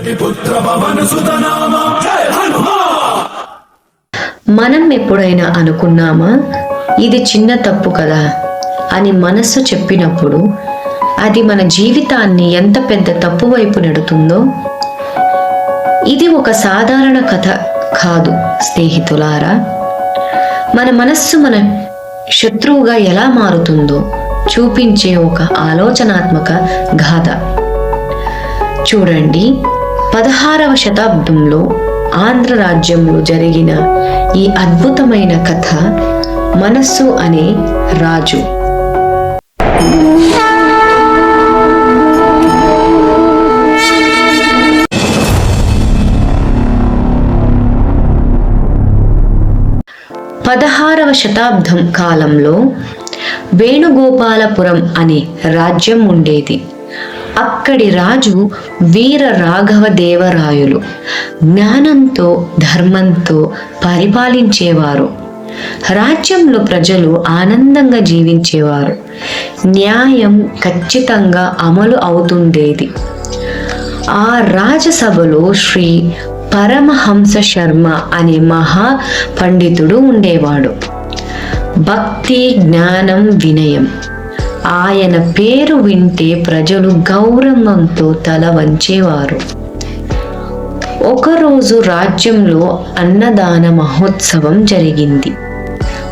పుత్ర పవన సుతనామ జయ మనం ఎప్పుడైనా అనుకున్నామా? ఇది చిన్న తప్పు కదా అని మనస్సు చెప్పినప్పుడు అది మన జీవితాన్ని ఎంత పెద్ద తప్పు వైపు నెడుతుందో? ఇది ఒక సాధారణ కథ కాదు స్నేహితులారా. మన మనస్సు మన శత్రువుగా ఎలా మారుతుందో చూపించే ఒక ఆలోచనాత్మక గాథ. చూడండి. పదహారవ శతాబ్దంలో ఆంధ్ర రాజ్యంలో జరిగిన ఈ అద్భుతమైన కథ మనస్సు అనే రాజు. పదహారవ శతాబ్దం కాలంలో వేణుగోపాలపురం అనే రాజ్యం ఉండేది. అక్కడి రాజు వీర రాఘవ దేవరాయులు. జ్ఞానంతో ధర్మంతో పరిపాలించేవారు. రాజ్యంలో ప్రజలు ఆనందంగా జీవించేవారు. న్యాయం ఖచ్చితంగా అమలు అవుతుండేది. ఆ రాజసభలో శ్రీ పరమహంస శర్మ అనే మహా పండితుడు ఉండేవాడు. భక్తి జ్ఞానం వినయం. ఆయన పేరు వింటే ప్రజలు గౌరవంతో తల వంచేవారు. ఒకరోజు రాజ్యంలో అన్నదాన మహోత్సవం జరిగింది.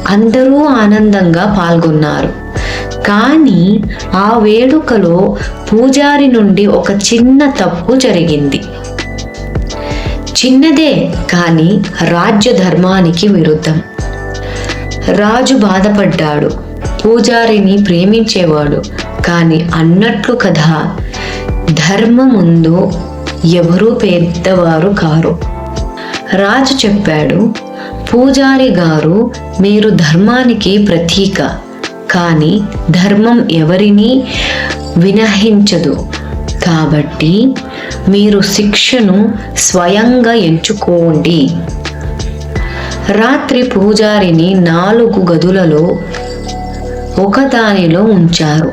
అందరూ ఆనందంగా పాల్గొన్నారు. కానీ ఆ వేడుకలో పూజారి నుండి ఒక చిన్న తప్పు జరిగింది. చిన్నదే కానీ రాజ్య ధర్మానికి విరుద్ధం. రాజు బాధపడ్డాడు. పూజారిని ప్రేమించేవాడు. కానీ అన్నట్లు కదా ధర్మం ముందు ఎవరూ పెద్దవారు కారు. రాజు చెప్పాడు పూజారి గారు మీరు ధర్మానికి ప్రతీక. కానీ ధర్మం ఎవరిని వినహించదు. కాబట్టి మీరు శిక్షను స్వయంగా ఎంచుకోండి రాత్రి పూజారిని నాలుగు గదులలో ఒకదానిలో ఉంచారు.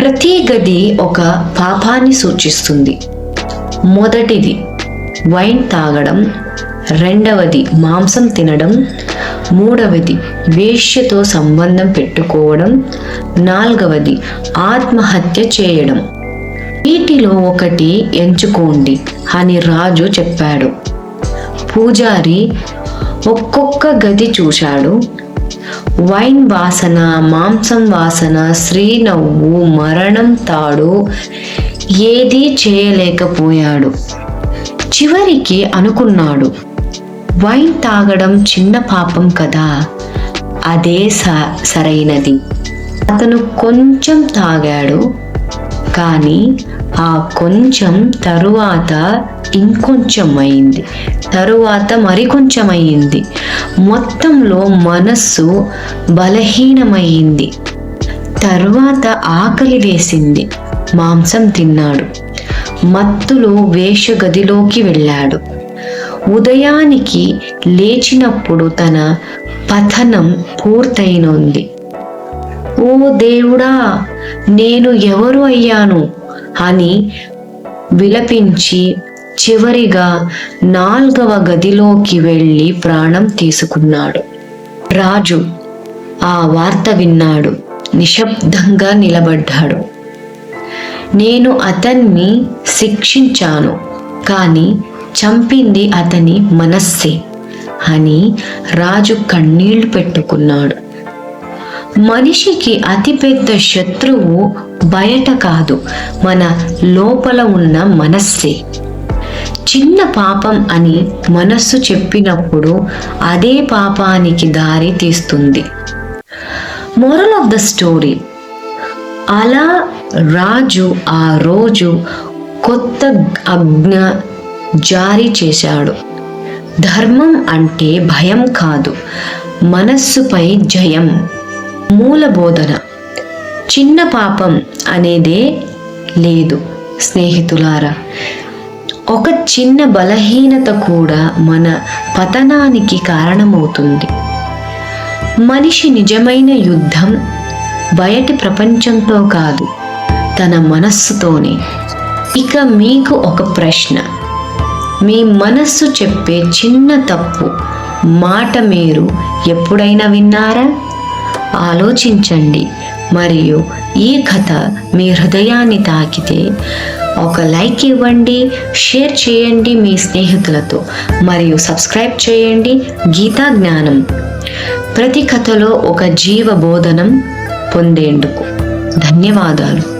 ప్రతి గది ఒక పాపాన్ని సూచిస్తుంది. మొదటిది వైన్ తాగడం రెండవది మాంసం తినడం మూడవది వేష్యతో సంబంధం పెట్టుకోవడం నాలుగవది ఆత్మహత్య చేయడం. వీటిలో ఒకటి ఎంచుకోండి అని రాజు చెప్పాడు. పూజారి ఒక్కొక్క గది చూశాడు. వైన్ వాసన మాంసం వాసన శ్రీనవ్వు మరణం తాడు ఏదీ చేయలేకపోయాడు. చివరికి అనుకున్నాడు వైన్ తాగడం చిన్న పాపం కదా అదే స- సరైనది. అతను కొంచెం తాగాడు కానీ ఆ కొంచెం తరువాత ఇంకొంచెం అయింది. తరువాత మరికొంచెం అయింది మొత్తంలో మనస్సు బలహీనమైంది తరువాత ఆకలి వేసింది. మాంసం తిన్నాడు. మత్తులో వేషగదిలోకి వెళ్ళాడు. ఉదయానికి లేచినప్పుడు తన పతనం పూర్తయినుంది. ఓ దేవుడా నేను ఎవరు అయ్యాను? అని విలపించి చివరిగా నాల్గవ గదిలోకి వెళ్ళి ప్రాణం తీసుకున్నాడు. రాజు ఆ వార్త విన్నాడు. నిశ్శబ్దంగా నిలబడ్డాడు. నేను అతన్ని శిక్షించాను కానీ చంపింది అతని మనస్సే అని రాజు కన్నీళ్ళు పెట్టుకున్నాడు. మనిషికి అతిపెద్ద శత్రువు బయట కాదు మన లోపల ఉన్న మనస్సే. చిన్న పాపం అని మనస్సు చెప్పినప్పుడు అదే పాపానికి దారి తీస్తుంది. మోరల్ ఆఫ్ ద స్టోరీ అలా రాజు ఆ రోజు కొత్త అజ్ఞ జారీ చేశాడు. ధర్మం అంటే భయం కాదు మనస్సుపై జయం మూల బోధన చిన్న పాపం అనేదే లేదు స్నేహితులారా. ఒక చిన్న బలహీనత కూడా మన పతనానికి కారణమవుతుంది. మనిషి నిజమైన యుద్ధం బయటి ప్రపంచంతో కాదు తన మనస్సుతోనే. ఇక మీకు ఒక ప్రశ్న. మీ మనస్సు చెప్పే చిన్న తప్పు మాట మీరు ఎప్పుడైనా విన్నారా? ఆలోచించండి. మరియు ఈ కథ మీ హృదయాన్ని తాకితే ఒక లైక్ ఇవ్వండి షేర్ చేయండి మీ స్నేహితులతో మరియు సబ్స్క్రైబ్ చేయండి గీతా జ్ఞానం. ప్రతి కథలో ఒక జీవ బోధనం పొందేందుకు ధన్యవాదాలు.